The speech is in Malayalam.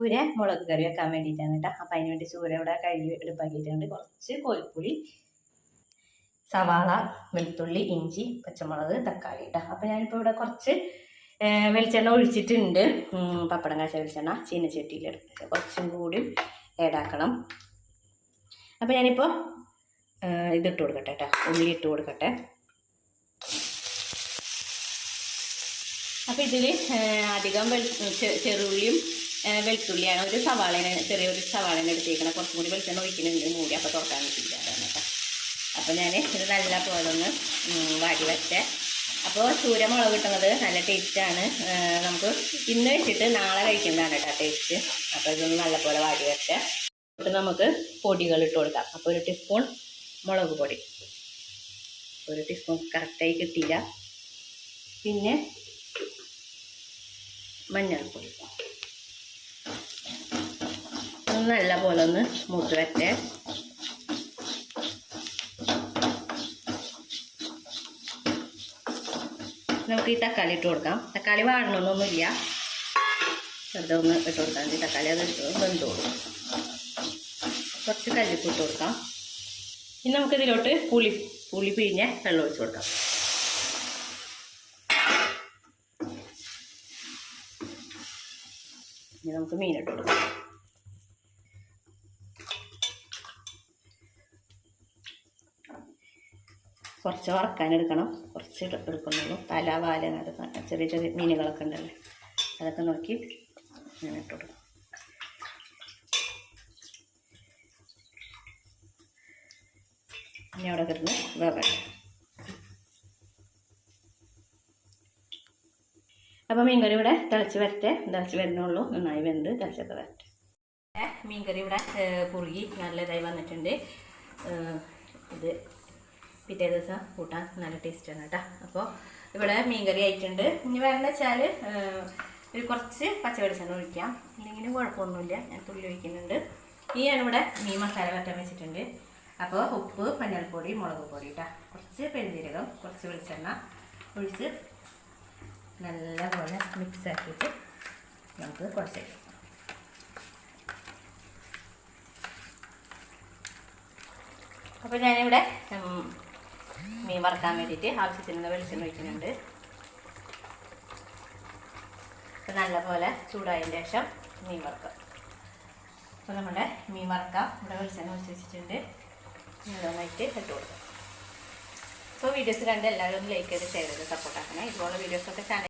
ചൂര മുളക് കറി വെക്കാൻ വേണ്ടിയിട്ടാണ് കേട്ടോ. അപ്പം അതിന് വേണ്ടി ചൂര ഇവിടെ കഴുകി എടുപ്പാക്കിയിട്ടുണ്ട്. കുറച്ച് കോൽപ്പുളി സവാള വെളുത്തുള്ളി ഇഞ്ചി പച്ചമുളക് തക്കാളി കേട്ടോ. അപ്പം ഞാനിപ്പോൾ ഇവിടെ കുറച്ച് വെളിച്ചെണ്ണ ഒഴിച്ചിട്ടുണ്ട്. പപ്പടം കാശ വെളിച്ചെണ്ണ ചീനച്ചട്ടിയിൽ എടുക്കുക കുറച്ചും കൂടി ഏടാക്കണം അപ്പം ഞാനിപ്പോൾ ഇതിട്ട് കൊടുക്കട്ടെ കേട്ടോ. ഉള്ളി ഇട്ട് കൊടുക്കട്ടെ. അപ്പം ഇതിൽ അധികം ചെറുള്ളിയും ഏ, വെളുത്തുള്ളിയാണ്. ഒരു സവാളേനെ ചെറിയൊരു സവാളേനെ എടുത്തേക്കണം. കുറച്ചും കൂടി വെളിച്ചെണ്ണ ഒഴിക്കുന്നുണ്ട്. മൂടി അപ്പോൾ തുറക്കാൻ പറ്റില്ല കേട്ടോ. അപ്പോൾ ഞാൻ ഇത് നല്ല പോലെ ഒന്ന് വാടി വെച്ചേ. അപ്പോൾ ചൂരമുളക് കിട്ടുന്നത് നല്ല ടേസ്റ്റാണ് നമുക്ക് ഇന്ന് വെച്ചിട്ട് നാളെ കഴിക്കുന്നതാണ് കേട്ടോ ടേസ്റ്റ് അപ്പോൾ ഇതൊന്ന് നല്ലപോലെ വാടി വെച്ച്. എന്നിട്ട് നമുക്ക് പൊടികൾ ഇട്ട് കൊടുക്കാം. അപ്പോൾ ഒരു ടീസ്പൂൺ മുളക് പൊടി. ഒരു ടീസ്പൂൺ കറക്റ്റായി കിട്ടിയില്ല. പിന്നെ മഞ്ഞൾപ്പൊടി. നല്ല പോലെ ഒന്ന് മൂത്ത് വരട്ടെ. നമുക്ക് ഈ തക്കാളി ഇട്ട് കൊടുക്കാം. തക്കാളി വാടണമെന്നൊന്നുമില്ല വെറുതെ ഒന്ന് ഇട്ട് കൊടുത്താൽ മതി തക്കാളി അത് വെന്തോളും കുറച്ച് കല്ലിപ്പ് ഇട്ട് കൊടുക്കാം. ഇനി നമുക്ക് ഇതിലോട്ട് പുളി പുളി പിഴിഞ്ഞ വെള്ളം ഒഴിച്ച് കൊടുക്കാം. ഇനി നമുക്ക് മീനിട്ട് കൊടുക്കാം. കുറച്ച് വറക്കാൻ എടുക്കണം കുറച്ച് എടു- എടുക്കുന്നുള്ളൂ. തല വാല ചെറിയ ചെറിയ മീനുകളൊക്കെ ഉണ്ടല്ലേ? അതൊക്കെ നോക്കി ഞാൻ ഇട്ട് ഇനി അവിടെ കിടന്ന് വേവട്ടെ അപ്പം മീൻകറി ഇവിടെ തിളച്ച് വരട്ടെ. തിളച്ച് വരുന്നുള്ളൂ. നന്നായി വെന്ത് തിളച്ചൊക്കെ വരട്ടെ. മീൻകറി ഇവിടെ കുറുകി നല്ലതായി വന്നിട്ടുണ്ട്. ഇത് പിറ്റേ ദിവസം കൂട്ടാൻ നല്ല ടേസ്റ്റാണ് കേട്ടോ. അപ്പോൾ ഇവിടെ മീൻകറി ആയിട്ടുണ്ട്. ഇനി വേണമെന്ന് വെച്ചാൽ ഒരു കുറച്ച് പച്ച വെളിച്ചെണ്ണ ഒഴിക്കാം. ഇല്ലെങ്കിലും കുഴപ്പമൊന്നുമില്ല. ഞാൻ തുള്ളി ഒഴിക്കുന്നുണ്ട്. ഈ ഞാനിവിടെ മീൻ മസാല വറ്റാൻ വെച്ചിട്ടുണ്ട്. അപ്പോൾ ഉപ്പ് മഞ്ഞൾപ്പൊടി മുളക് പൊടി കേട്ടോ. കുറച്ച് പെരുംജീരകം കുറച്ച് വെളിച്ചെണ്ണ ഒഴിച്ച് നല്ലപോലെ മിക്സ് ആക്കിയിട്ട് നമുക്ക് കുറച്ച് അപ്പോൾ ഞാനിവിടെ മീൻ വറുക്കാൻ വേണ്ടിയിട്ട് ആവശ്യത്തിനുള്ള വെളിച്ചെണ്ണ ഒഴിക്കുന്നുണ്ട്. അപ്പോൾ നല്ലപോലെ ചൂടായതിന് ശേഷം മീൻ വറുക്കാം. അപ്പോൾ നമ്മുടെ മീൻ വറുക്കാം. ഇവിടെ വെളിച്ചെണ്ണ ഒഴിച്ച് വെച്ചിട്ടുണ്ട്. നന്നായിട്ട് ഇട്ട് കൊടുക്കാം. അപ്പോൾ വീഡിയോസ് കണ്ട് എല്ലാവരും ഒന്ന് ലൈക്ക് ചെയ്ത് ഷെയർ ചെയ്ത് സപ്പോർട്ടാക്കണേ ഇതുപോലെ വീഡിയോസൊക്കെ ചാനൽ